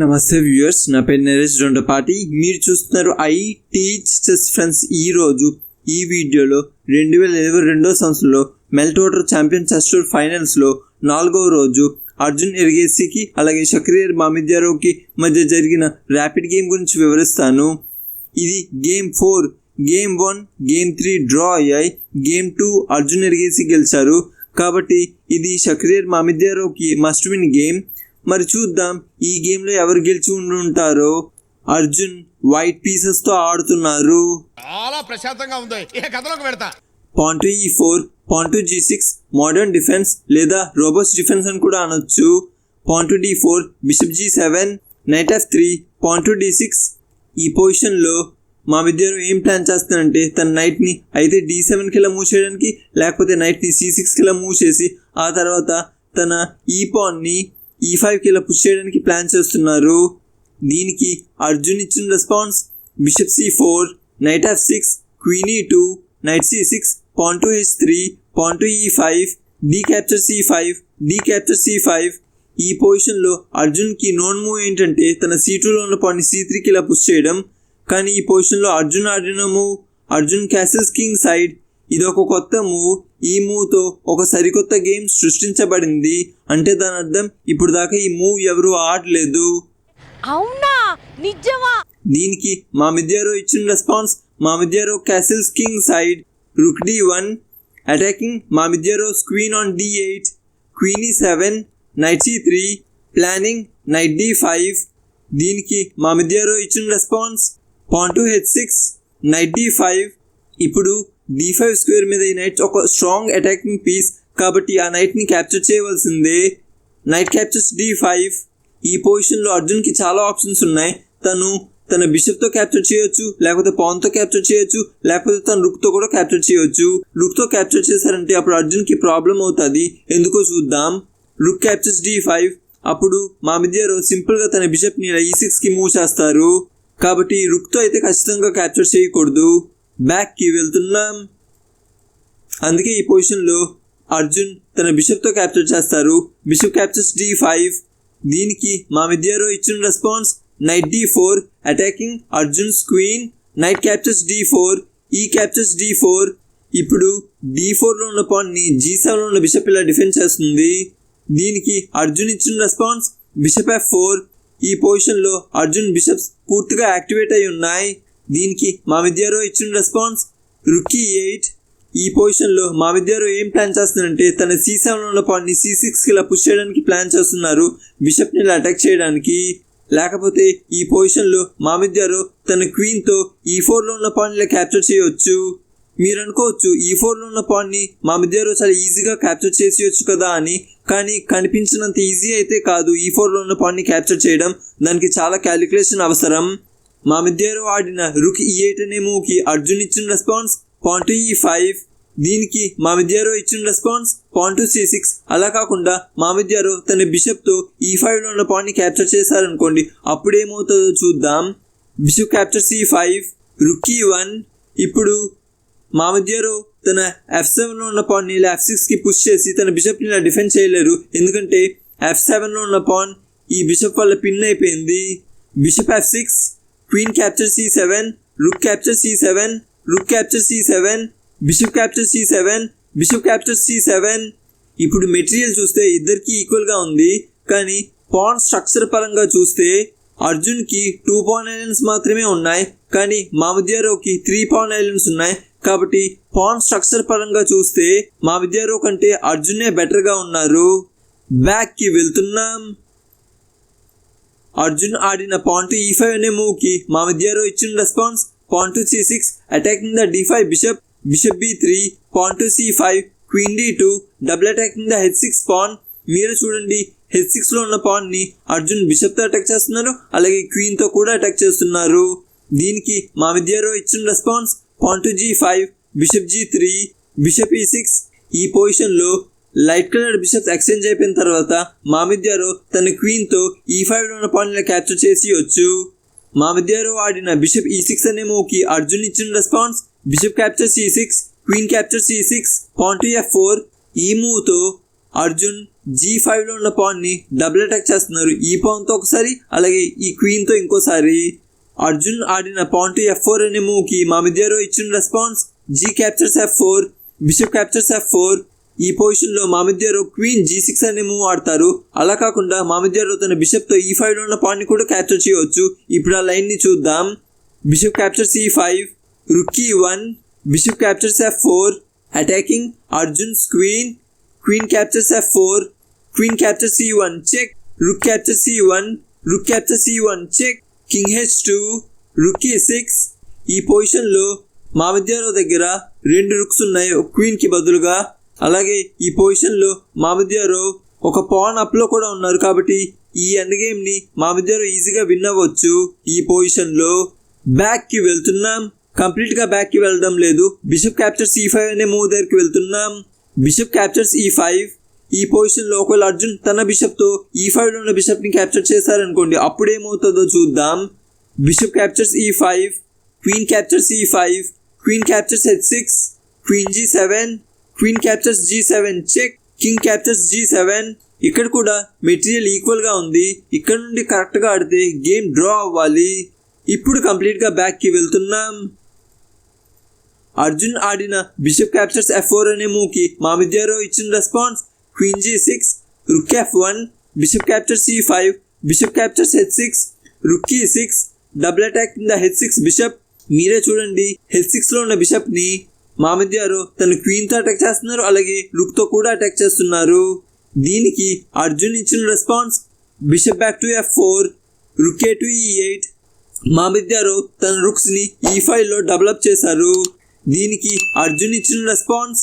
నమస్తే వ్యూయర్స్ నా పేరు నరేష్ రెండపాటి. మీరు చూస్తున్నారు ఐ టీచ్ చెస్ ఫ్రెండ్స్ ఈ రోజు ఈ వీడియోలో రెండు వేల ఇరవై రెండో సంవత్సరంలో Meltwater champion chess tour ఫైనల్స్లో నాలుగవ రోజు అర్జున్ ఎరిగేసికి అలాగే షక్రియర్ మామిద్యారోకి మధ్య జరిగిన ర్యాపిడ్ గేమ్ గురించి వివరిస్తాను. ఇది game four game one game three draw అయ్యాయి. గేమ్ టూ అర్జున్ ఎరిగేసి గెలిచారు. కాబట్టి ఇది షక్రియర్ మామిద్యారోకి మస్ట్ విన్ గేమ్. మరి చూద్దాం. ఈ గేమ్లో ఎవరు గెలిచి ఉండి ఉంటారో? అర్జున్ వైట్ పీసెస్తో ఆడుతున్నారు. చాలా ప్రశాంతంగా ఉంది. కథలోకి పెడతా pawn to e four pawn to g six modern defence లేదా రోబోస్ డిఫెన్స్ అని కూడా అనొచ్చు. Pawn to d four bishop g seven knight f three pawn to d six ఈ పొజిషన్లో మా విద్యారు ఏం ప్లాన్ చేస్తానంటే తన నైట్ని అయితే డి సెవెన్కి ఇలా మూవ్ చేయడానికి లేకపోతే నైట్ని సి సిక్స్కి ఇలా మూవ్ చేసి ఆ తర్వాత తన ఈ పాన్ని ఈ ఫైవ్కి ఇలా పుష్ చేయడానికి ప్లాన్ చేస్తున్నారు. దీనికి అర్జున్ ఇచ్చిన response bishop c four knight f six queen e two knight c six pawn to h three pawn to e five d capture c five d capture c five ఈ పొజిషన్లో అర్జున్కి known move ఏంటంటే తన C టూలో ఉన్న పాన్ని C త్రీకి ఇలా push చేయడం. కానీ ఈ పొజిషన్లో అర్జున్ ఆడిన move Arjun castles king side ఇది ఒక కొత్త మూవ్ ఈ మూవ్తో ఒక సరికొత్త గేమ్ సృష్టించబడింది. అంటే దాని అర్థం ఇప్పుడు దాకా ఈ మూవ్ ఎవరు ఆడలేదు. అవునా? నిజమా? దీనికి మా మిద్యారో ఇచ్చిన response Mamedyarov castles king side rook d one attacking Mamedyarov queen on d eight queen e seven knight c three planning knight d five దీనికి మా మిద్యారో ఇచ్చిన response pawn to h six knight d five ఇప్పుడు d five square మీద ఈ knight ఒక strong attacking piece కాబట్టి ఆ నైట్ని క్యాప్చర్ చేయవలసిందే. నైట్ క్యాప్చర్స్ డి ఫైవ్ ఈ పొజిషన్లో అర్జున్కి చాలా ఆప్షన్స్ ఉన్నాయి. తను తన బిషప్తో క్యాప్చర్ చేయొచ్చు లేకపోతే పాన్తో క్యాప్చర్ చేయొచ్చు లేకపోతే తన రుక్తో కూడా క్యాప్చర్ చేయొచ్చు. రుక్తో క్యాప్చర్ చేశారంటే అప్పుడు అర్జున్కి ప్రాబ్లం అవుతుంది. ఎందుకో చూద్దాం. రుక్ క్యాప్చర్స్ డి ఫైవ్ అప్పుడు మా మిద్యారు సింపుల్గా తన బిషప్ని ఇలా ఈ సిక్స్కి మూవ్ చేస్తారు. కాబట్టి రుక్తో అయితే ఖచ్చితంగా క్యాప్చర్ చేయకూడదు. బ్యాక్కి వెళ్తున్నాం. అందుకే ఈ పొజిషన్లో అర్జున్ తన బిషప్తో క్యాప్చర్ చేస్తారు. బిషప్ క్యాప్చర్స్ డి ఫైవ్ దీనికి మా మిద్యారో ఇచ్చిన response knight d four attacking Arjun's queen knight captures d four e captures d four ఇప్పుడు డి ఫోర్లో ఉన్న పాయింట్ని జీ సెవెన్లో ఉన్న బిషప్ ఇలా డిఫెండ్ చేస్తుంది. దీనికి అర్జున్ ఇచ్చిన రెస్పాన్స్ బిషప్ ఎఫ్ ఫోర్ ఈ పొజిషన్లో అర్జున్ బిషప్స్ పూర్తిగా యాక్టివేట్ అయి ఉన్నాయి. దీనికి మా విద్యారో ఇచ్చిన రెస్పాన్స్ రుకీ ఎయిట్. ఈ పొజిషన్లో మా విద్యారు ఏం ప్లాన్ చేస్తున్నారంటే తన సి సెవెన్లో ఉన్న పాయింట్ని సి సిక్స్కి ఇలా పుష్ చేయడానికి ప్లాన్ చేస్తున్నారు బిషప్ని ఇలా అటాక్ చేయడానికి. లేకపోతే ఈ పొజిషన్లో మా విద్యారు తన క్వీన్తో ఈ ఫోర్లో ఉన్న పాయింట్ని క్యాప్చర్ చేయవచ్చు మీరు అనుకోవచ్చు ఈ ఫోర్లో ఉన్న పాయింట్ని మా విద్యారు చాలా ఈజీగా క్యాప్చర్ చేసేయచ్చు కదా అని కానీ కనిపించినంత ఈజీ అయితే కాదు ఈ ఫోర్లో ఉన్న పాయింట్ని క్యాప్చర్ చేయడం. దానికి చాలా క్యాలిక్యులేషన్ అవసరం. మా మిద్యారు ఆడిన రుక్ ఈ ఎయిట్ అర్జున్ ఇచ్చిన రెస్పాన్స్ పాయింట్ ఈ ఫైవ్ దీనికి మామిద్యారో ఇచ్చిన రెస్పాన్స్ పాయింట్ సి సిక్స్ అలా కాకుండా మామిద్యారో తన బిషప్తో ఈ ఫైవ్లో ఉన్న పాయింట్ని క్యాప్చర్ చేశారనుకోండి అప్పుడు ఏమవుతుందో చూద్దాం. Bishop capture c five rook e one ఇప్పుడు మా తన ఎఫ్ సెవెన్లో ఉన్న పాయింట్ని ఇలా ఎఫ్ సిక్స్కి పుష్ చేసి తన బిషప్ని ఇలా డిఫెండ్ చేయలేరు. ఎందుకంటే ఎఫ్ సెవెన్లో ఉన్న పాన్ ఈ బిషప్ వల్ల పిన్ అయిపోయింది. Bishop f six queen capture c seven rook capture c seven rook capture c seven bishop capture c seven bishop capture c seven ఇప్పుడు మెటీరియల్ చూస్తే ఇద్దరికి ఈక్వల్గా ఉంది. కానీ పాన్ స్ట్రక్చర్ పరంగా చూస్తే అర్జున్కి టూ పాన్ ఐలాండ్స్ మాత్రమే ఉన్నాయి. కానీ మావిద్యారోకి త్రీ పాన్ ఐలాండ్స్ ఉన్నాయి. కాబట్టి పాన్ స్ట్రక్చర్ పరంగా చూస్తే మావిద్యారో కంటే అర్జునే బెటర్గా ఉన్నారు. బ్యాక్కి వెళ్తున్నాం. అర్జున్ ఆడిన పాన్ టు ఈ ఫైవ్ అనే మూవ్కి మా విద్యారో ఇచ్చిన response. Pawn to c six attacking the d five bishop bishop b three pawn to c five queen d two double attacking the h six pawn మీరు చూడండి హెచ్ సిక్స్లో ఉన్న పాన్ని Arjun బిషప్తో attack చేస్తున్నారు అలాగే క్వీన్తో కూడా అటాక్ చేస్తున్నారు. దీనికి మా విద్యారో ఇచ్చిన response. Pawn to g five bishop g three bishop e six ఈ పొజిషన్లో లైట్ కలర్ బిషప్స్ ఎక్స్చేంజ్ అయిపోయిన తర్వాత మామిద్యారో తన క్వీన్తో ఈ ఫైవ్లో ఉన్న పాయింట్ని క్యాప్చర్ చేసి వచ్చు మామిద్యారో ఆడిన బిషప్ ఈ సిక్స్ అనే మూవ్కి అర్జున్ ఇచ్చిన response bishop capture c six queen capture c six pawn to f four. ఈ మూవ్తో అర్జున్ జీ ఫైవ్లో ఉన్న పాన్ని డబుల్ అటాక్ చేస్తున్నారు. ఈ పాన్తో ఒకసారి అలాగే ఈ క్వీన్తో ఇంకోసారి. అర్జున్ ఆడిన పాన్ టు ఎఫ్ ఫోర్ అనే మూవ్కి మామిద్యారో ఇచ్చిన response g captures f four bishop captures f four. ఈ పొజిషన్లో క్వీన్ జీ సిక్స్ అనే మూవ్ ఆడతారు. అలా కాకుండా మా తన బిషప్తో ఈ e ఫైవ్లో ఉన్న పాన్ని కూడా క్యాప్చర్ చేయవచ్చు. ఇప్పుడు ఆ లైన్ని చూద్దాం. Bishop capture c five rook e one bishop captures f four attacking Arjun's queen queen captures f four queen capture c one check rook capture c one rook capture c one check king h two rook e six ఈ పొజిషన్లో మా దగ్గర రెండు rooks ఉన్నాయి. క్వీన్కి బదులుగా అలాగే ఈ పొజిషన్లో మా ఒక పాన్ అప్లో కూడా ఉన్నారు కాబట్టి ఈ ఎండ్ గేమ్ని మా ఈజీగా విన్ అవ్వచ్చు. ఈ పొజిషన్లో బ్యాక్కి వెళ్తున్నాం. కంప్లీట్గా బ్యాక్కి వెళ్ళడం లేదు. బిషప్ క్యాప్చర్స్ ఈ ఫైవ్ అనే మూవ్ దగ్గరికి వెళ్తున్నాం. Bishop captures e e five ఈ పొజిషన్లో ఒకవేళ అర్జున్ తన బిషప్తో ఈ ఫైవ్లో ఉన్న బిషప్ని క్యాప్చర్ చేశారనుకోండి అప్పుడేమవుతుందో చూద్దాం. Bishop captures e five queen captures e five queen captures h six queen g seven queen captures g seven check king captures g seven ఇక్కడ కూడా మెటీరియల్ ఈక్వల్గా ఉంది. ఇక్కడ నుండి కరెక్ట్గా ఆడితే గేమ్ డ్రా అవ్వాలి. ఇప్పుడు కంప్లీట్గా బ్యాక్కి వెళ్తున్నాం. అర్జున్ ఆడిన బిషప్ క్యాప్చర్స్ ఎఫ్ ఫోర్ అనే మూవ్కి మామిద్యారో ఇచ్చిన response queen g six rook f one bishop captures e five bishop captures h six rook e six double attack in the h six bishop మీరే చూడండి హెచ్ సిక్స్లో ఉన్న బిషప్ని మామిద్యారు తన క్వీన్తో attack చేస్తున్నారు. అలాగే లుక్తో కూడా అటాక్ చేస్తున్నారు. దీనికి అర్జున్ ఇచ్చిన response bishop back to f four rook e to e eight Mamedyarov తన రుక్స్ని ఈ ఫైవ్లో డెవలప్ చేశారు. దీనికి అర్జున్ ఇచ్చిన రెస్పాన్స్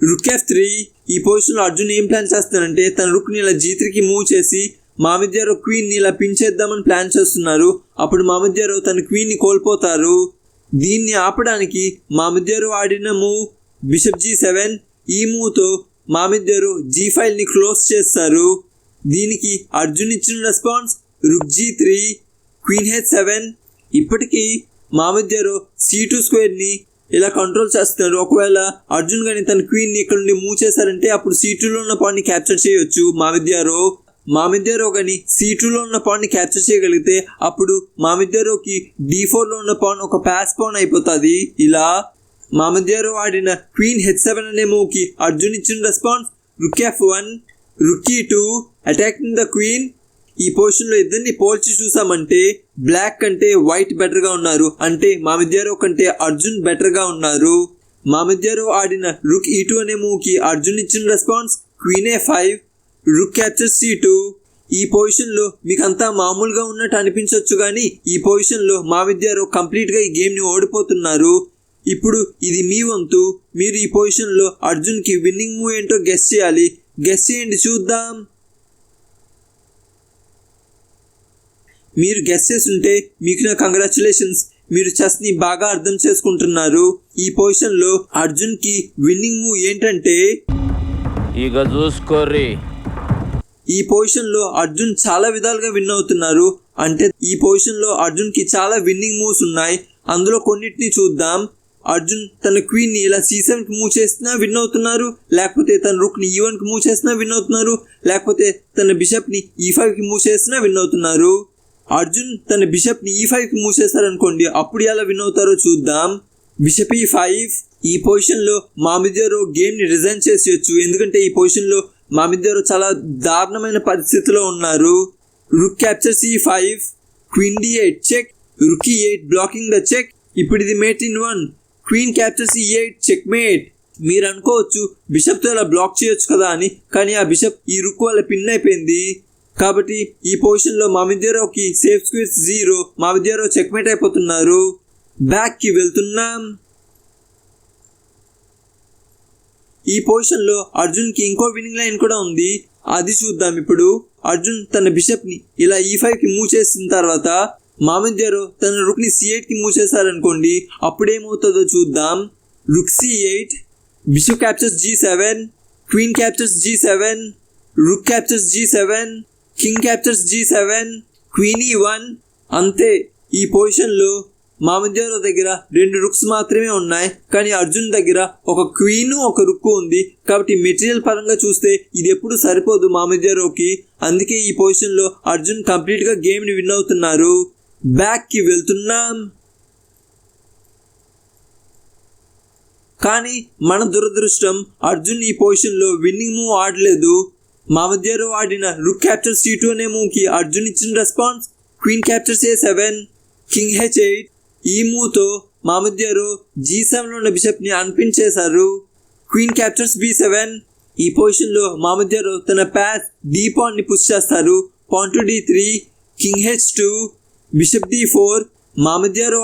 రుక్ ఎఫ్ త్రీ ఈ పొజిషన్లో అర్జున్ ఏం ప్లాన్ చేస్తున్నారంటే తన రుక్ని ఇలా జీత్రికి మూవ్ చేసి మామిద్యారు క్వీన్ని క్వీన్ని ఇలా పిన్ చేద్దామని ప్లాన్ చేస్తున్నారు. అప్పుడు మామిద్యారు తన క్వీన్ని కోల్పోతారు. దీన్ని ఆపడానికి మామిద్దరు ఆడిన మూవ్ బిషప్ జీ సెవెన్ ఈ మూవ్తో మామిద్దరు జీ ఫైల్ని క్లోజ్ చేస్తారు. దీనికి అర్జున్ ఇచ్చిన response rook g three queen h seven. ఇప్పటికీ మామిద్దరు సీ సి టూ స్క్వేర్ని ఇలా కంట్రోల్ చేస్తున్నారు. ఒకవేళ అర్జున్ కానీ తన క్వీన్ని ఇక్కడ నుండి మూవ్ చేశారంటే అప్పుడు సి టూలో ఉన్న పాయింట్ని క్యాప్చర్ చేయొచ్చు మా విద్యారో మా కానీ టూలో ఉన్న పాన్ని క్యాప్చర్ చేయగలిగితే అప్పుడు మా డీ ఫోర్లో ఉన్న పాన్ ఒక ప్యాస్ పాన్ అయిపోతుంది. ఇలా మా ఆడిన క్వీన్ హెచ్ సెవెన్ అనే మూవ్కి అర్జున్ ఇచ్చిన response rook f one rook e two attacking the queen. ఈ పొజిషన్లో ఇద్దరిని పోల్చి చూసామంటే బ్లాక్ కంటే వైట్ బెటర్గా ఉన్నారు. అంటే మా కంటే అర్జున్ బెటర్గా ఉన్నారు. మా ఆడిన రుక్ ఈ టూ అనే మూవ్కి అర్జున్ ఇచ్చిన response queen a five. Rook capture c two ఈ పొజిషన్లో మీకు అంతా మామూలుగా ఉన్నట్టు అనిపించవచ్చు కానీ ఈ పొజిషన్లో మా విద్యారు కంప్లీట్గా ఈ గేమ్ని ఓడిపోతున్నారు. ఇప్పుడు ఇది మీ వంతు. మీరు ఈ పొజిషన్లో అర్జున్కి విన్నింగ్ మూవ్ ఏంటో గెస్ చేయాలి. గెస్ చేయండి చూద్దాం. మీరు గెస్ చేస్తుంటే మీకు నా కంగ్రాచులేషన్స్ మీరు చెస్ని బాగా అర్థం చేసుకుంటున్నారు. ఈ పొజిషన్లో అర్జున్కి విన్నింగ్ మూవ్ ఏంటంటే ఇక చూసుకోర్రీ. ఈ పొజిషన్లో అర్జున్ చాలా విధాలుగా విన్ అవుతున్నారు. అంటే ఈ పొజిషన్లో అర్జున్కి చాలా విన్నింగ్ మూవ్స్ ఉన్నాయి. అందులో కొన్నిటిని చూద్దాం. అర్జున్ తన క్వీన్ని ఇలా సి సెవెన్కి మూవ్ చేసినా విన్ అవుతున్నారు. లేకపోతే తన రుక్ని ఈ వన్కి మూవ్ చేసినా విన్ అవుతున్నారు. లేకపోతే తన బిషప్ని ఈ ఫైవ్కి మూవ్ చేసినా విన్ అవుతున్నారు. అర్జున్ తన బిషప్ని ఈ e ఫైవ్కి మూవ్ చేశారనుకోండి అప్పుడు ఎలా విన్ అవుతారో చూద్దాం. బిషప్ e ఈ ఫైవ్ ఈ పొజిషన్లో మా మిద్దరు గేమ్ని రిజైన్ చేసేయచ్చు ఎందుకంటే ఈ పొజిషన్లో మామిద్దరు చాలా దారుణమైన పరిస్థితిలో ఉన్నారు. Rook captures c five queen d eight check rook e eight blocking the check ఇప్పుడు ఇది mate in one queen captures c eight check mate మీరు అనుకోవచ్చు బిషప్తో ఇలా బ్లాక్ చేయొచ్చు కదా అని కానీ ఆ బిషప్ ఈ రుక్ వల్ల పిన్ అయిపోయింది. కాబట్టి ఈ పొజిషన్లో మా సేఫ్ స్క్వేర్స్ జీరో మా చెక్మేట్ అయిపోతున్నారు. బ్యాక్కి వెళ్తున్నాం. ఈ పొజిషన్లో అర్జున్కి ఇంకో విన్నింగ్ లైన్ కూడా ఉంది. అది చూద్దాం ఇప్పుడు. అర్జున్ తన బిషప్ని ఇలా ఈ ఫైవ్కి మూవ్ చేసిన తర్వాత మామిద్యారు తన రుక్ని సి ఎయిట్కి మూవ్ చేశారనుకోండి అప్పుడేమవుతుందో చూద్దాం. Rook c eight bishop captures g seven queen captures g seven rook captures g seven king captures g seven queen e one. అంతే. ఈ పొజిషన్లో మామిద్యారో దగ్గర రెండు రుక్స్ మాత్రమే ఉన్నాయి. కానీ అర్జున్ దగ్గర ఒక క్వీన్ ఒక రుక్కు ఉంది. కాబట్టి మెటీరియల్ పరంగా చూస్తే ఇది ఎప్పుడు సరిపోదు మామిద్యారోకి అందుకే ఈ పొజిషన్లో అర్జున్ కంప్లీట్గా గేమ్ని విన్ అవుతున్నారు. బ్యాక్కి వెళ్తున్నాం. కానీ మన దురదృష్టం అర్జున్ ఈ పొజిషన్లో విన్నింగ్ మూవ్ ఆడలేదు. మా ఆడిన రుక్ క్యాప్చర్ సి టూ అనే మూవ్కి అర్జున్ ఇచ్చిన response. Queen captures a seven. King h eight. ఈ మూతో తో జీ ఉన్న బిషప్ని అనిపించేశారు. క్వీన్ క్యాప్చర్స్ బి సెవెన్ ఈ పొజిషన్లో తన ప్యాస్ డి పాన్ని పుష్ చేస్తారు. Pawn to d three king h two bishop d four మా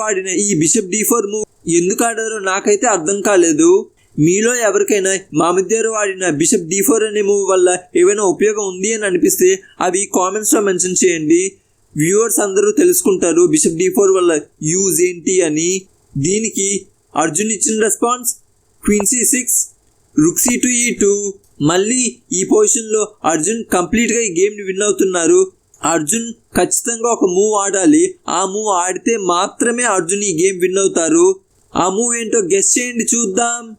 ఆడిన ఈ బిషప్ డి ఫోర్ మూవ్ ఎందుకు ఆడారో నాకైతే అర్థం కాలేదు. మీలో ఎవరికైనా మా ఆడిన బిషప్ డి ఫోర్ అనే మూవ్ వల్ల ఏమైనా ఉపయోగం ఉంది అని అనిపిస్తే అవి కామెంట్స్లో మెన్షన్ చేయండి. వ్యూవర్స్ అందరూ తెలుసుకుంటారు. బిషప్ డి ఫోర్ వల్ల యూజ్ ఏంటి అని. దీనికి అర్జున్ ఇచ్చిన response queen c six rook c to e two. మళ్ళీ ఈ పొజిషన్లో అర్జున్ కంప్లీట్గా ఈ గేమ్ని విన్ అవుతున్నారు. అర్జున్ ఖచ్చితంగా ఒక మూవ్ ఆడాలి. ఆ మూవ్ ఆడితే మాత్రమే అర్జున్ ఈ గేమ్ విన్ అవుతారు. ఆ మూవ్ ఏంటో గెస్ చేయండి చూద్దాం.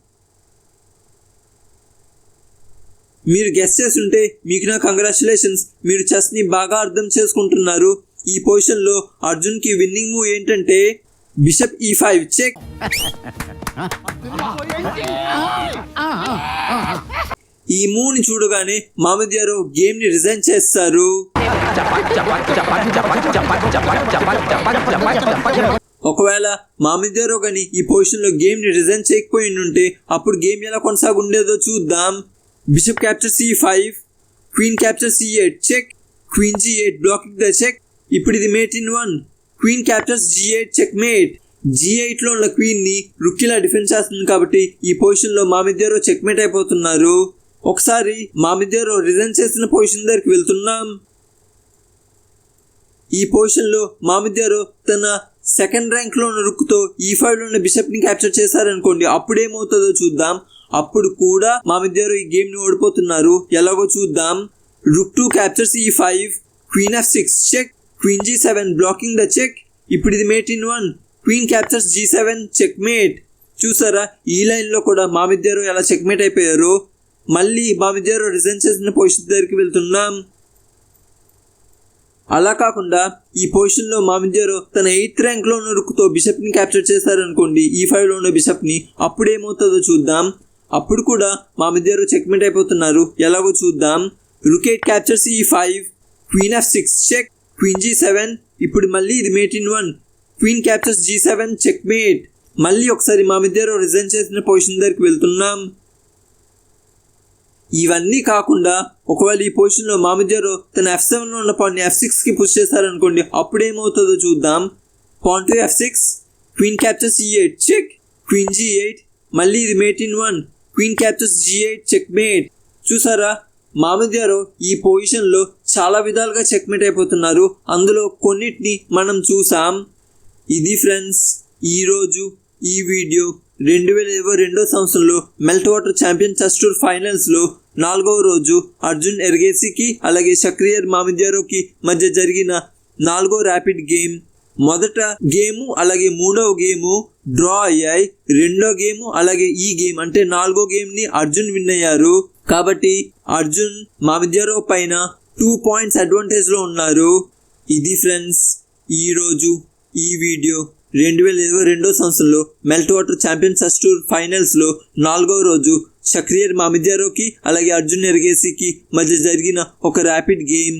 మీరు గెస్ చేస్తుంటే మీకు నా కంగ్రాచులేషన్స్ మీరు చెస్ని బాగా అర్థం చేసుకుంటున్నారు. ఈ పొజిషన్లో అర్జున్కి విన్నింగ్ మూవ్ ఏంటంటే bishop e e five check ఈ మూవ్ని చూడగానే మామద్యారు గేమ్ని రిజైన్ చేస్తారు. ఒకవేళ మామిద్యారో కానీ ఈ పొజిషన్లో గేమ్ని రిజైన్ చేయకపోయి ఉంటే అప్పుడు గేమ్ ఎలా కొనసాగుండేదో చూద్దాం. Bishop capture c five queen capture c eight check queen g eight blocking the check ఇప్పుడు ఇది mate in one queen captures g eight check mate g ఎయిట్లో ఉన్న క్వీన్ని రుక్కిలా డిఫెన్స్ చేస్తుంది కాబట్టి ఈ పొజిషన్లో మామిద్యారో చెక్ మేట్ అయిపోతున్నారు. ఒకసారి మామిద్యారో రిజైన్ చేసిన పొజిషన్ దగ్గరికి వెళ్తున్నాం. ఈ పొజిషన్లో మామిద్యారో తన సెకండ్ ర్యాంక్లో ఉన్న రుక్కుతో ఈ ఫైవ్లో ఉన్న బిషప్ని క్యాప్చర్ చేశారనుకోండి అప్పుడు ఏమవుతుందో చూద్దాం. అప్పుడు కూడా మా మామిద్యారో ఈ గేమ్ని ఓడిపోతున్నారు. ఎలాగో చూద్దాం. Rook two captures e five queen f six check queen g seven blocking the check ఇప్పుడు ఇది mate in one queen captures g seven check mate చూసారా? ఈ లైన్లో కూడా మామిద్యారో ఎలా చెక్ మేట్ అయిపోయారు? మళ్ళీ మామిద్యారో రిజైన్ చేసిన పొజిషన్ దగ్గరికి వెళ్తున్నాం. అలా కాకుండా ఈ పొజిషన్లో మామిద్యారో తన ఎయిత్ ర్యాంక్లో ఉన్న రుక్కుతో బిషప్ని క్యాప్చర్ చేశారనుకోండి. E ఈ ఫైవ్లో ఉన్న బిషప్ని అప్పుడు ఏమవుతుందో చూద్దాం. అప్పుడు కూడా మా మామిద్యారో చెక్మెంట్ అయిపోతున్నారు. ఎలాగో చూద్దాం. Rook captures e five queen f six check queen g seven ఇప్పుడు మళ్ళీ ఇది mate in one queen captures g seven check mate మళ్ళీ ఒకసారి మా మామిద్యారో రిజైన్ చేసిన పొజిషన్ దగ్గరికి వెళ్తున్నాం. ఇవన్నీ కాకుండా ఒకవేళ ఈ పొజిషన్లో మామిద్యారో తన ఎఫ్ సెవెన్లో ఉన్న పాయింట్ని ఎఫ్ సిక్స్కి పుష్ చేశారనుకోండి అప్పుడు ఏమవుతుందో చూద్దాం. Pawn to f six queen captures e eight check queen g eight మళ్ళీ ఇది mate in one queen captures g eight check mate చూసారా మామిద్యారో ఈ పొజిషన్లో చాలా విధాలుగా చెక్మేట్ అయిపోతున్నారు. అందులో కొన్నిటిని మనం చూసాం. ఇది ఫ్రెండ్స్ ఈరోజు ఈ వీడియో రెండు వేల ఇరవై రెండో సంవత్సరంలో Meltwater champion chess tour ఫైనల్స్లో నాలుగవ రోజు అర్జున్ ఎర్గేసికి అలాగే షక్రియర్ మామిద్యారోకి మధ్య జరిగిన నాలుగో ర్యాపిడ్ గేమ్ మొదట గేము అలాగే మూడవ గేము డ్రా అయ్యాయి. రెండో గేమ్ అలాగే ఈ గేమ్ అంటే నాలుగో గేమ్ని అర్జున్ విన్ అయ్యారు. కాబట్టి అర్జున్ మామిద్యారో పైన టూ పాయింట్స్ అడ్వాంటేజ్లో ఉన్నారు. ఇది ఫ్రెండ్స్ ఈ రోజు ఈ వీడియో రెండు వేల ఇరవై రెండో సంవత్సరంలో Meltwater champions chess tour ఫైనల్స్లో నాలుగవ రోజు షక్రియర్ మామిద్యారోకి అలాగే అర్జున్ ఎరగేసికి మధ్య జరిగిన ఒక ర్యాపిడ్ గేమ్.